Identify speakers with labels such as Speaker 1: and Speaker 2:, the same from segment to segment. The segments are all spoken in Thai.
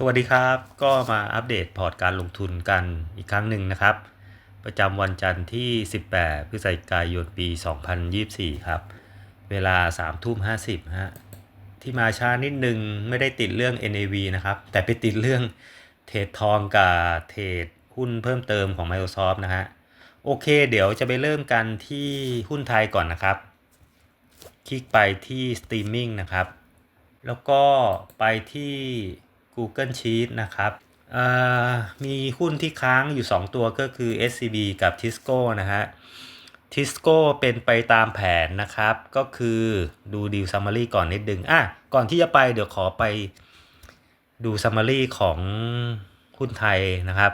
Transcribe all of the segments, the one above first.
Speaker 1: สวัสดีครับ ก็มาอัปเดตพอร์ตการลงทุนกันอีกครั้งหนึ่งนะครับ ประจำวันจันทร์ที่ 18 พฤศจิกายนปี 2024 ครับ เวลา 3 ทุ่ม 50 ฮะ ที่มาช้านิดนึงไม่ได้ติดเรื่อง NAV นะครับ แต่ไปติดเรื่องเทรดทองกับเทรดหุ้นเพิ่มเติมของ Microsoft นะฮะ โอเค เดี๋ยวจะไปเริ่มกันที่หุ้นไทยก่อนนะครับ คลิกไปที่ Streaming นะครับ แล้วก็ไปที่ Google Sheet นะครับมีหุ้นที่ค้างอยู่ 2 ตัวก็คือ SCB กับ Tisco นะฮะ Tisco เป็นไปตามแผนนะครับ ก็คือดูดีล Summary ก่อนนิดนึงอะก่อนที่จะไปเดี๋ยวขอไปดู Summary ของหุ้นไทยนะครับ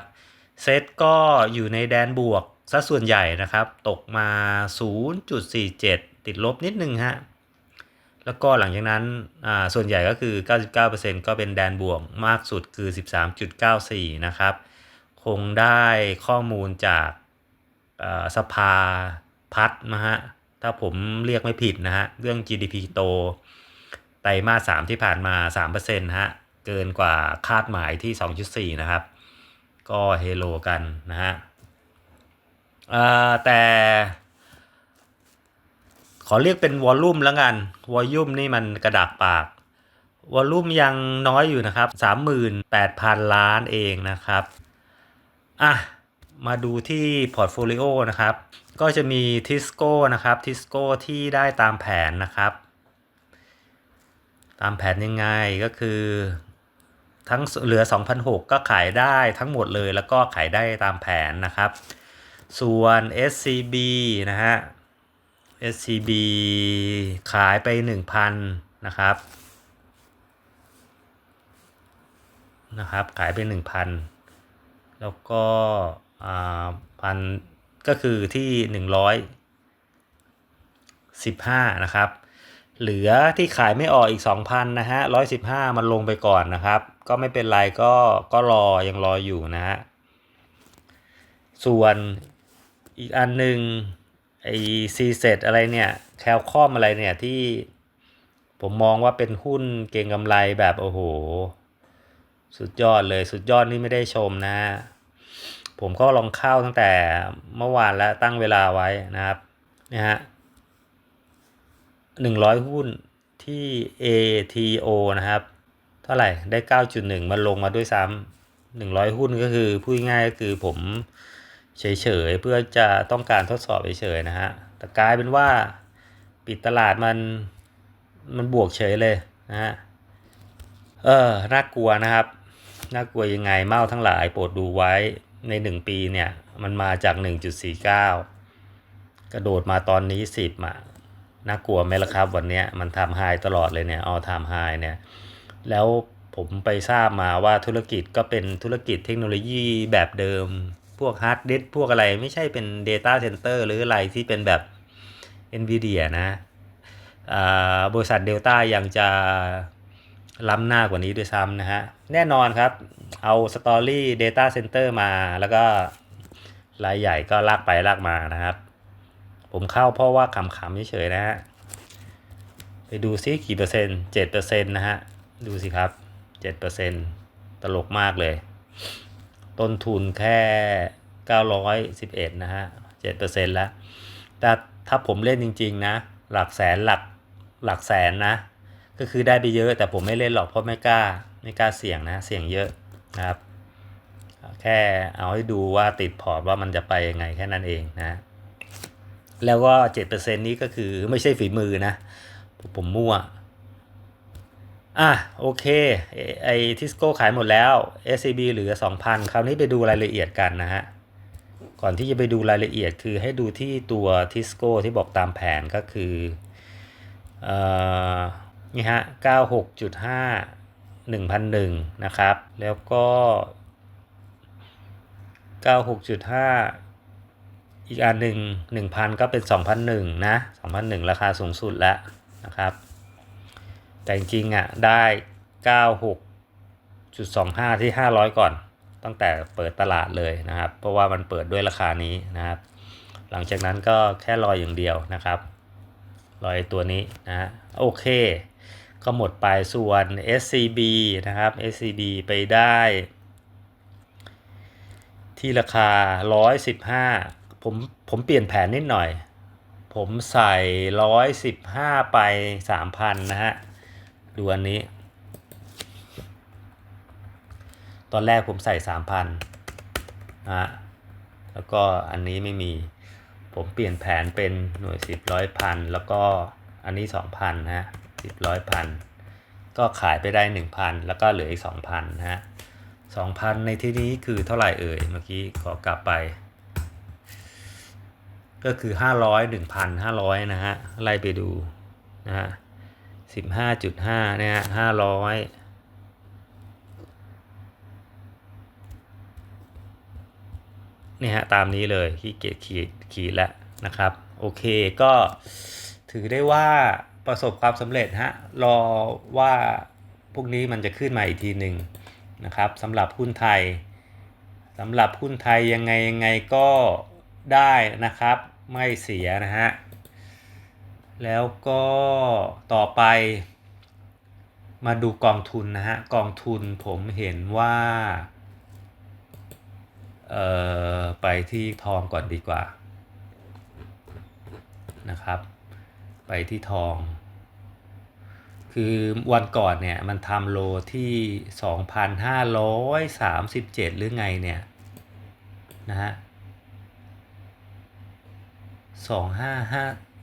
Speaker 1: เซตก็อยู่ในแดนบวกซะส่วนใหญ่นะครับ ตกมา 0.47 ติดลบนิดนึงฮะ แล้วก็หลังจากนั้นส่วนใหญ่ก็คือ 99%ก็เป็นแดนบวกมากสุดคือ 13.94 นะครับ คงได้ข้อมูลจากสภาพัฒน์นะฮะ ถ้าผมเรียกไม่ผิดนะฮะ เรื่อง GDP โต ไตรมาส 3 ที่ผ่านมา 3%ฮะ เกินกว่าคาดหมายที่ 2.4 นะครับ ก็เฮโลกันนะฮะแต่ ขอเรียกเป็นวอลลุ่มแล้วกัน วอลลุ่มนี่มันกระดากปาก วอลลุ่มยังน้อยอยู่นะครับ 38,000 ล้านเองนะครับ อะ มาดูที่พอร์ตโฟลิโอนะครับ ก็จะมีทิสโก้นะครับทิสโก้ที่ได้ตามแผนนะครับ ตามแผนยังไงก็คือทั้งเหลือ2,600ก็ขายได้ทั้งหมดเลยแล้วก็ขายได้ตามแผนนะครับ ส่วน SCB นะฮะ SCB ขายไป 1,000 นะครับ นะครับ ขายไป 1,000 แล้วก็พันก็คือที่ 115 นะครับ เหลือที่ขายไม่ออกอีก 2,000 นะฮะ 115 มันลงไปก่อนนะครับ ก็ไม่เป็นไรก็ก็รอยังรออยู่นะฮะ ส่วนอีกอันหนึ่ง ไอซีเซตอะไรเนี่ยแคลคอมอะไรเนี่ยที่ผมมองว่าเป็นหุ้นเก่งกำไรแบบโอ้โห สุดยอดเลยสุดยอดนี่ไม่ได้ชมนะ ผมก็ลองเข้าตั้งแต่เมื่อวานแล้วตั้งเวลาไว้นะครับนะฮะหนึ่งร้อยหุ้นที่ ATO นะครับ เท่าไหร่ได้ 9.1 มันลงมาด้วยซ้ำหนึ่งร้อยหุ้นก็คือพูดง่ายก็คือผม เฉยๆเพื่อจะต้องการทดสอบเฉยๆนะฮะแต่กลายเป็นว่าปิดตลาดมันมันบวกเฉยเลยนะฮะเออน่ากลัวนะครับน่ากลัวยังไงเมาทั้งหลายโปรดดูไว้ใน 1 ปีเนี่ยมันมาจาก 1.49 กระโดดมาตอนนี้ 10อะน่ากลัวไหมล่ะครับวันนี้มันทำไฮตลอดเลยเนี่ยเอาทำไฮเนี่ยแล้วผมไปทราบมาว่าธุรกิจก็เป็นธุรกิจเทคโนโลยีแบบเดิม พวกฮาร์ดดิสพวกอะไรไม่ใช่เป็น Data Center หรืออะไรที่เป็นแบบ NVIDIA นะบริษัทเดลต้ายังจะล้ำหน้ากว่านี้ด้วยซ้ำนะฮะ แน่นอนครับ เอาสตอรี่ Data Center มาแล้วก็รายใหญ่ก็ลากไปลากมานะครับ ผมเข้าเพราะว่าขำๆเฉยๆนะฮะ ไปดูซิกี่เปอร์เซ็นต์เจ็ดเปอร์เซ็นต์นะฮะ ดูสิครับเจ็ดเปอร์เซ็นต์ตลกมากเลย ต้นทุนแค่เก้าร้อยสิบเอ็ดนะฮะเจ็ดเปอร์เซ็นต์แล้ว แต่ถ้าผมเล่นจริง ๆ นะ หลักแสนหลักหลักแสนนะ ก็คือได้ไปเยอะแต่ผมไม่เล่นหรอกเพราะไม่กล้าไม่กล้าเสี่ยงนะ เสี่ยงเยอะนะครับ แค่เอาให้ดูว่าติดพอร์ตว่ามันจะไปยังไงแค่นั้นเองนะ แล้วก็เจ็ดเปอร์เซ็นนี้ก็คือไม่ใช่ฝีมือนะ ผมมั่ว อะโอเคไอทิสโก้ขายหมดแล้ว SCB เหลือ 2,000 คราวนี้ไปดูรายละเอียดกันนะฮะ ก่อนที่จะไปดูรายละเอียดคือให้ดูที่ตัวทิสโก้ที่บอกตามแผนก็คือเอ่อนี่ฮะ 96.5 1,001 นะครับ แล้วก็ 96.5 อีกอันหนึ่ง1,000 ก็เป็น 2,001 นะ 2,001 ราคาสูงสุดแล้วนะครับ แต่จริงๆอะได้ 96.25 ที่ 500 ก่อน ตั้งแต่เปิดตลาดเลยนะครับ เพราะว่ามันเปิดด้วยราคานี้นะครับ หลังจากนั้นก็แค่รอยอย่างเดียวนะครับ รอยตัวนี้นะฮะโอเค ก็หมดไปส่วน SCB นะครับ SCB ไปได้ที่ราคา 115 ผม ผมเปลี่ยนแผนนิดหน่อย ผมใส่ 115 ไป 3,000 นะฮะ ดูอันนี้ ตอนแรกผมใส่3,000นะฮะแล้วก็อันนี้ไม่มี ผมเปลี่ยนแผนเป็นหน่วย10ร้อยพันแล้วก็อันนี้2,000นะฮะ10ร้อยพันก็ขายไปได้1,000แล้วก็เหลืออีก2,000นะฮะ2,000ในที่นี้คือเท่าไหร่เอ่ยเมื่อกี้ขอกลับไป ก็คือ500 1,500นะฮะไล่ไปดูนะฮะ 15.5เนี่ยฮะ500นี่ฮะตามนี้เลยที่เกียขีดขีดแล้วนะครับ โอเคก็ถือได้ว่าประสบความสำเร็จฮะรอว่าพวกนี้มันจะขึ้นมาอีกทีหนึ่งนะครับสำหรับหุ้นไทยสำหรับหุ้นไทยยังไงยังไงก็ได้นะครับ ไม่เสียนะฮะ แล้วก็ต่อไป มาดูกองทุนนะฮะ กองทุนผมเห็นว่าเอ่อไปที่ทองก่อนดีกว่านะครับ ไปที่ทอง คือวันก่อนเนี่ย มันทำโลที่ 2,537 หรือไงเนี่ย นะฮะ 255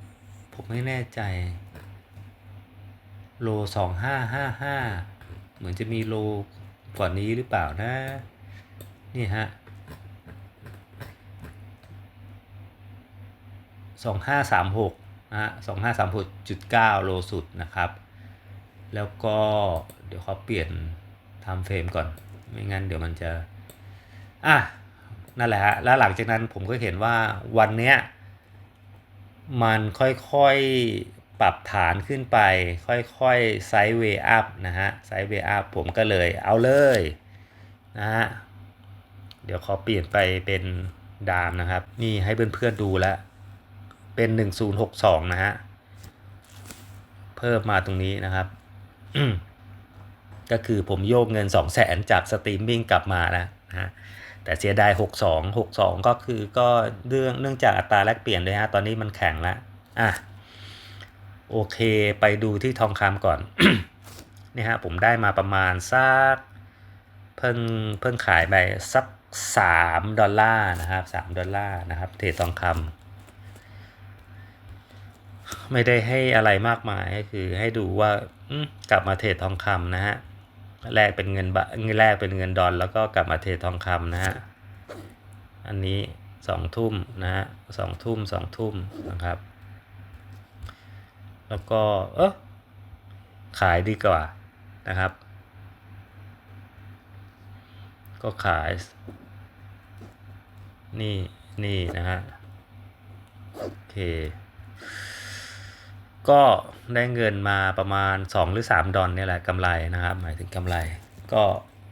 Speaker 1: ผมไม่แน่ใจ โล2555เหมือนจะมีโลกว่านี้หรือเปล่านะ นี่ฮะ2536นะฮะ2536.9โลสุดนะครับ แล้วก็เดี๋ยวเขาเปลี่ยนทำเฟรมก่อน ไม่งั้นเดี๋ยวมันจะ อะ นั่นแหละฮะ แล้วหลังจากนั้นผมก็เห็นว่าวันเนี้ย มันค่อยๆปรับฐานขึ้นไป ค่อยๆไซด์เวย์อัพนะฮะไซด์เวย์อัพผมก็เลยเอาเลยนะฮะเดี๋ยวขอเปลี่ยนไปเป็นดามนะครับ นี่ให้เพื่อนๆดูแล้ว เป็น 1062 นะฮะ เพิ่มมาตรงนี้นะครับ ก็คือผมโยกเงิน 2 0 0แสนจากสตรีมมิ่งกลับมานะนะฮะ แต่เสียดาย 62 62 ก็คือก็เรื่องเนื่องจากอัตราแลกเปลี่ยนด้วยฮะ ตอนนี้มันแข็งแล้วอะ โอเค ไปดูที่ทองคำก่อน นี่ฮะ ผมได้มาประมาณสัก เพิ่งเพิ่งขายไปสัก 3 ดอลลาร์นะครับ 3 ดอลลาร์นะครับ เทรดทองคำไม่ได้ให้อะไรมากมายก็คือให้ดูว่ากลับมาเทรดทองคำนะฮะ แลกเป็นเงินบาทเงินแรกเป็นเงินดอลแล้วก็กลับมาเททองคำนะฮะอันนี้สองทุ่มนะฮะสองทุ่มสองทุ่มนะครับ แล้วก็เออขายดีกว่านะครับ ก็ขาย นี่นี่นะฮะโอเค ก็ได้เงินมาประมาณ 2 หรือ 3 ดอลเนี่ยแหละกำไรนะครับ หมายถึงกำไร ก็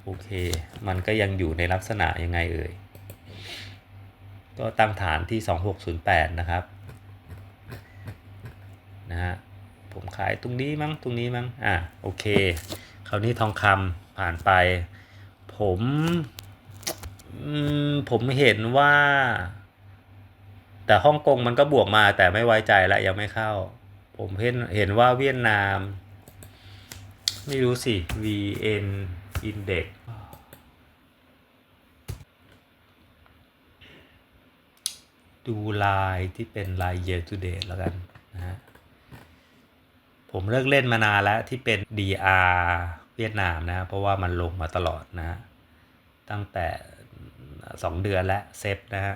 Speaker 1: โอเค มันก็ยังอยู่ในลักษณะยังไงเอ่ย ก็ตั้งฐานที่ 2608 นะครับ นะฮะ ผมขายตรงนี้มั้ง ตรงนี้มั้ง อะ โอเค คราวนี้ทองคำผ่านไป ผมผมเห็นว่า แต่ฮ่องกงมันก็บวกมาแต่ไม่ไว้ใจแล้วยังไม่เข้า ผมเห็นเห็นว่าเวียดนาม ไม่รู้สิ VN Index ดูลายที่เป็นลาย year to date แล้วกันนะฮะผมเลิกเล่นมานานแล้วที่เป็น DR เวียดนามนะ เพราะว่ามันลงมาตลอดนะฮะตั้งแต่ 2 เดือนแล้วเซฟนะฮะ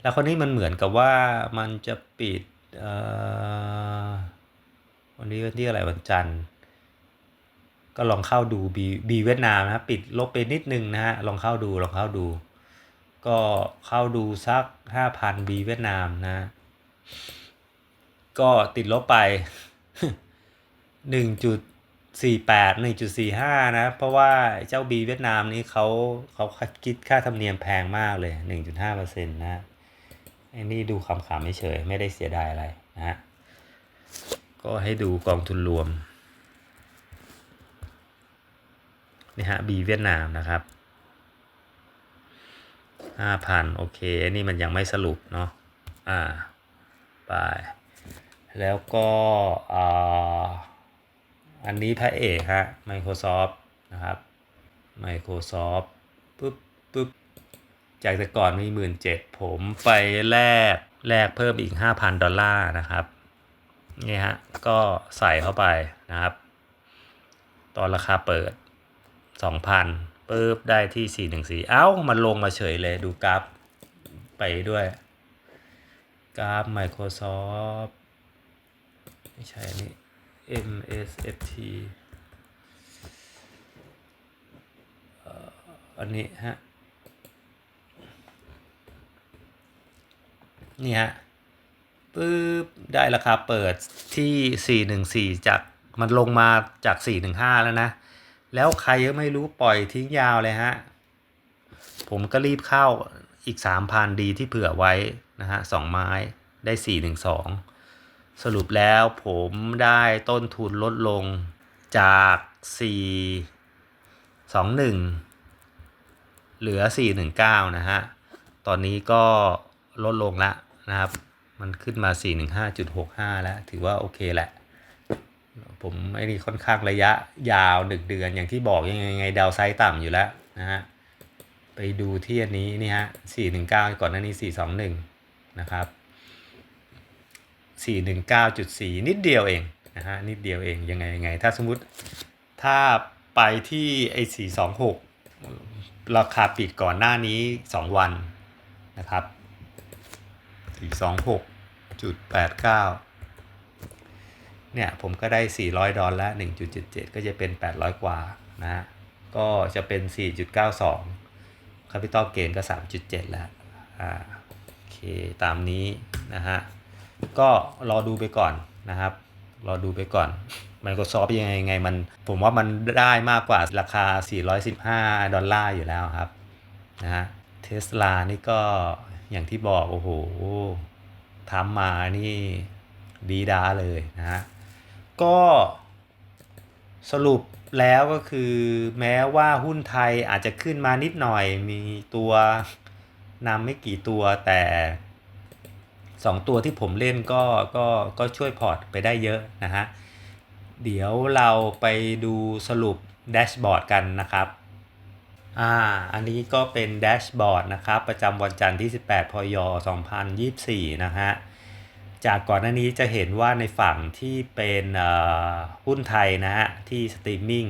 Speaker 1: แล้วคนนี้มันเหมือนกับว่ามันจะปิด วันนี้วันที่อะไรวันจันทร์ ก็ลองเข้าดูบีบีเวียดนามนะปิดลบไปนิดนึงนะฮะลองเข้าดูลองเข้าดู ก็เข้าดูสัก5,000บีเวียดนามนะ ก็ติดลบไป1.48 1.45นะ เพราะว่าเจ้าบีเวียดนามนี้เขาเขาคิดค่าธรรมเนียมแพงมากเลย1.5%นะ ไอ้นี่ดูคำขำไม่เฉยไม่ได้เสียดายอะไรนะฮะ ก็ให้ดูกองทุนรวมนี่ฮะ B เวียดนามนะครับ5,000โอเคอันนี้มันยังไม่สรุปเนาะอ่าไปแล้วก็อ่าอันนี้พระเอกฮะ Microsoft นะครับ Microsoft ปุ๊บปุ๊บ จากแต่ก่อนมีหมื่นเจ็ดผมไปแลกแลกเพิ่มอีก 5,000 ดอลลาร์นะครับนี่ฮะก็ใส่เข้าไปนะครับ ตอนราคาเปิด 2,000ปุ๊บได้ที่ 414 เอ้า มันลงมาเฉยเลยดูกราฟไปด้วย กราฟ Microsoft ไม่ใช่นี่ MSFT อันนี้ฮะ นี่ฮะปึ๊บได้ราคาเปิดที่ 414 จากมันลงมาจาก 415 แล้วนะ แล้วใครก็ไม่รู้ปล่อยทิ้งยาวเลยฮะ ผมก็รีบเข้าอีก 3,000 ดีที่เผื่อไว้นะฮะสองไม้ได้ 412 สรุปแล้วผมได้ต้นทุนลดลงจาก 421 เหลือ 419 นะฮะ ตอนนี้ก็ลดลงล้ว นะครับ มันขึ้นมา 415.65 แล้ว ถือว่าโอเคแหละ ผมไอ้นี่ค่อนข้างระยะยาวหนึ่งเดือน อย่างที่บอกยังไงไงดาวไซด์ต่ำอยู่แล้วนะฮะ ไปดูที่อันนี้นี่ฮะ 419 ก่อนหน้านี้ 421 นะครับ 419.4 นิดเดียวเองนะฮะ นิดเดียวเอง ยังไงยังไง ถ้าสมมุติถ้าไปที่ไอ้426 ราคาปิดก่อนหน้านี้ 2 วันนะครับ 426.89เนี่ยผมก็ได้ 400 ดอลล้ว1.77 ก็จะเป็น 800 กว่านะฮะก็จะเป็น 4.92 Capital Gain ก็ 3.7 แล้วอ่าโอเค ตามนี้นะฮะ ก็รอดูไปก่อนนะครับ รอดูไปก่อน Microsoft ยังไงยังไงมัน ผมว่ามันได้มากกว่าราคา 415 ดอลลาร์อยู่แล้วครับนะฮะเทสลานี่ก็ อย่างที่บอกโอ้โหทำมานี่ดีดาเลยนะฮะ ก็สรุปแล้วก็คือแม้ว่าหุ้นไทยอาจจะขึ้นมานิดหน่อยมีตัวนำไม่กี่ตัวแต่2ตัวที่ผมเล่นก็ก็ก็ช่วยพอร์ตไปได้เยอะนะฮะ เดี๋ยวเราไปดูสรุปแดชบอร์ดกันนะครับ อ่า อันนี้ก็เป็นแดชบอร์ดนะครับ ประจำวันจันทร์ที่ 18 พย 2024 นะฮะ จากก่อนหน้านี้จะเห็นว่าในฝั่งที่เป็นหุ้นไทยนะฮะ ที่สตรีมมิ่ง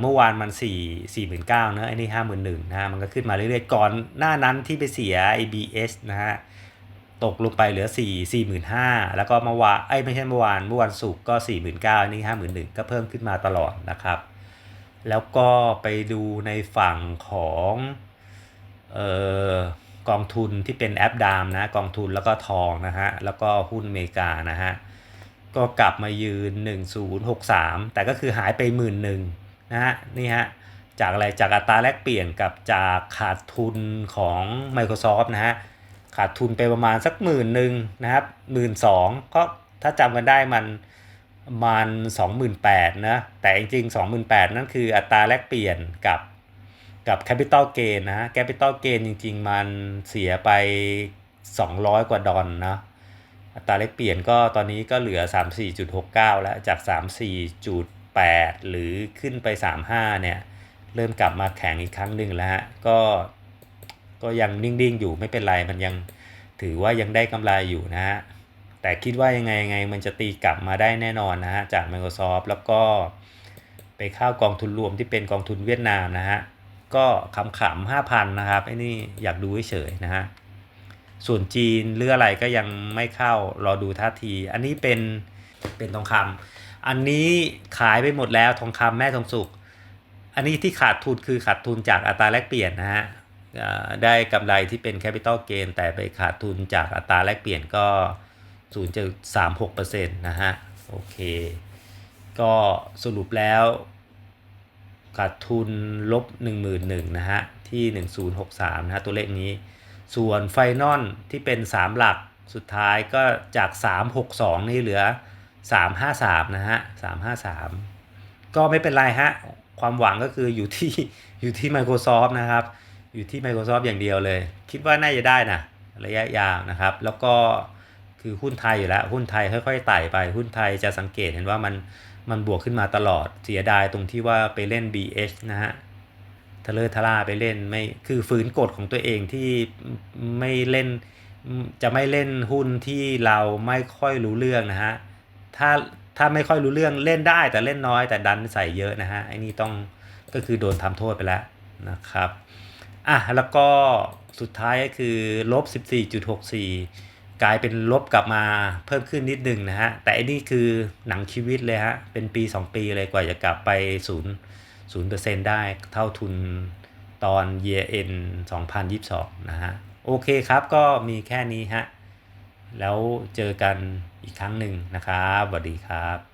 Speaker 1: เมื่อวานมัน 4 4 9 0 0นะอ้นี่51,000นะฮะ มันก็ขึ้นมาเรื่อยๆ ก่อนหน้านั้นที่ไปเสีย IBS นะฮะ ตกลงไปเหลือ 4 45,000 แล้วก็เมื่อวานไอ้ไม่ใช่เมื่อวาน เมื่อวันศุกร์ก็ 49,000นี่51,000 ก็เพิ่มขึ้นมาตลอดนะครับ แล้วก็ไปดูในฝั่งของเออกองทุนที่เป็นแอปดามนะกองทุนแล้วก็ทองนะฮะแล้วก็หุ้นอเมริกานะฮะก็กลับมายืน 1063 แต่ก็คือหายไปหมื่นหนึ่งนะฮะนี่ฮะจากอะไรจากอัตราแลกเปลี่ยนกับจากขาดทุนของ Microsoft นะฮะขาดทุนไปประมาณสักหมื่นหนึ่งนะครับหมื่นสองก็ถ้าจำกันได้มัน มันสองหมื่นแปดนะแต่จริงๆสองหมื่นแปดนั่นคืออัตราแลกเปลี่ยนกับกับ Capital Gain นะ Capital Gain จริง ๆ มันเสียไป 200 กว่าดอลนะอัตราแลกเปลี่ยนก็ตอนนี้ก็เหลือ 34.69 แล้วจาก 34.8 หรือขึ้นไป 35 เนี่ย เริ่มกลับมาแข็งอีกครั้งหนึ่งแล้วฮะก็ก็ยังนิ่ง ๆ อยู่ไม่เป็นไร มันยังถือว่ายังได้กำไรอยู่นะฮะ แต่คิดว่ายังไงยังไงมันจะตีกลับมาได้แน่นอนนะฮะจาก Microsoft แล้วก็ไปเข้ากองทุนรวมที่เป็นกองทุนเวียดนามนะฮะก็ขำๆห้าพันนะครับไอ้นี่อยากดูเฉยๆนะฮะส่วนจีนหรืออะไรก็ยังไม่เข้ารอดูท่าที อันนี้เป็นเป็นทองคำอันนี้ขายไปหมดแล้วทองคำแม่ทองสุกอันนี้ที่ขาดทุนคือขาดทุนจากอัตราแลกเปลี่ยนนะฮะได้กำไรที่เป็น Capital Gain แต่ไปขาดทุนจากอัตราแลกเปลี่ยนก็ 0.36%นะฮะ โอเค ก็สรุปแล้วขาดทุนลบ 11,000นะฮะ ที่ 1063นะฮะ ตัวเลขนี้ ส่วนไฟนอลที่เป็น 3 หลักสุดท้ายก็จาก 362 นี่เหลือ 353 นะฮะ 353 ก็ไม่เป็นไรฮะ ความหวังก็คืออยู่ที่อยู่ที่ Microsoft นะครับ อยู่ที่ Microsoft อย่างเดียวเลย คิดว่าน่าจะได้นะระยะยาวนะครับ แล้วก็ คือหุ้นไทยอยู่แล้วหุ้นไทยค่อยๆไต่ไปหุ้นไทยจะสังเกตเห็นว่ามันมันบวกขึ้นมาตลอดเสียดายตรงที่ว่าไปเล่น BH นะฮะทะเลทะล่าไปเล่นไม่คือฝืนกฎของตัวเองที่ไม่เล่นจะไม่เล่นหุ้นที่เราไม่ค่อยรู้เรื่องนะฮะถ้าถ้าไม่ค่อยรู้เรื่องเล่นได้แต่เล่นน้อยแต่ดันใส่เยอะนะฮะไอ้นี่ต้องก็คือโดนทำโทษไปแล้วนะครับอะแล้วก็สุดท้ายก็คือลบ14.64 กลายเป็นลบกลับมาเพิ่มขึ้นนิดนึงนะฮะ แต่อันนี้คือหนังชีวิตเลยฮะ เป็นปี 2 ปีเลยกว่าจะกลับไปศูนย์0%ได้เท่าทุนตอน year end 2022 นะฮะ โอเคครับก็มีแค่นี้ฮะ แล้วเจอกันอีกครั้งหนึ่งนะครับสวัสดีครับ